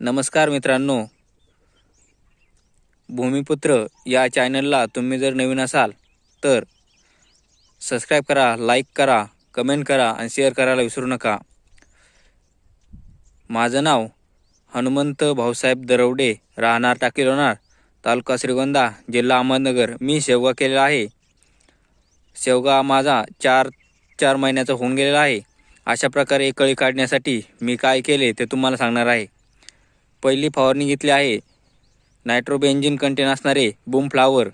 नमस्कार मित्रांनो. भूमिपुत्र या चॅनलला तुम्ही जर नवीन असाल तर सबस्क्राईब करा लाईक करा कमेंट करा आणि शेअर करायला विसरू नका. माझं नाव हनुमंत भाऊसाहेब दरवडे राहणार टाकी लोणार तालुका श्रीगोंदा जिल्हा अहमदनगर. मी शेवगा केलेला आहे. शेवगा माझा चार चार महिन्याचा होऊन गेलेला आहे. अशा प्रकारे कळी काढण्यासाठी मी काय केले ते तुम्हाला सांगणार आहे. पहिली फवारणी घेतली आहे. नायट्रोबेंजिन कंटेन असणारे बूम फ्लावर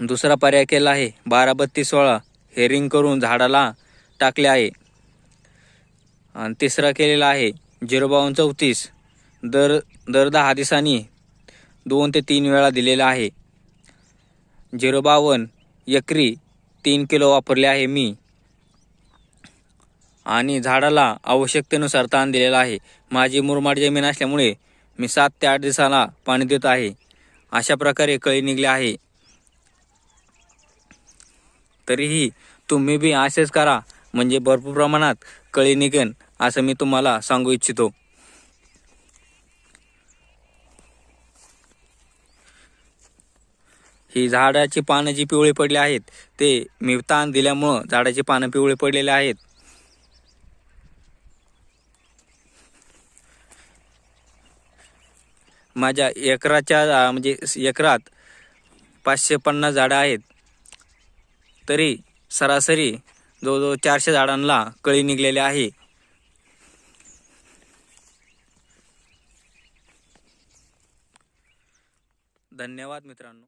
दुसरा पर्याय केला आहे. बारा बत्तीस सोळा हेरिंग करून झाडाला टाकले आहे. आणि तिसरा केलेला आहे. झिरो बावन्न चौतीस. दर दर दहा दिवसांनी दोन ते तीन वेळा दिलेला आहे. झिरो बावन्न एकरी तीन किलो वापरले आहे मी. आणि झाडाला आवश्यकतेनुसार ताण दिलेला आहे. माझी मुरमाड जमीन असल्यामुळे मी सात ते आठ दिवसाला पाणी देत आहे. अशा प्रकारे कळी निघले आहे. तरीही तुम्ही बी असेच करा. म्हणजे भरपूर प्रमाणात कळी निघेन असं मी तुम्हाला सांगू इच्छितो. ही झाडाची पानं जी पिवळी पडली आहेत ते मी ताण दिल्यामुळं झाडाची पानं पिवळी पडलेली आहेत. माझ्या एकराच्या म्हणजे एकरात पाचशे पन्नास झाडं आहेत. तरी सरासरी जवळजवळ चारशे झाडांना कळी निघलेली आहे. धन्यवाद मित्रांनो.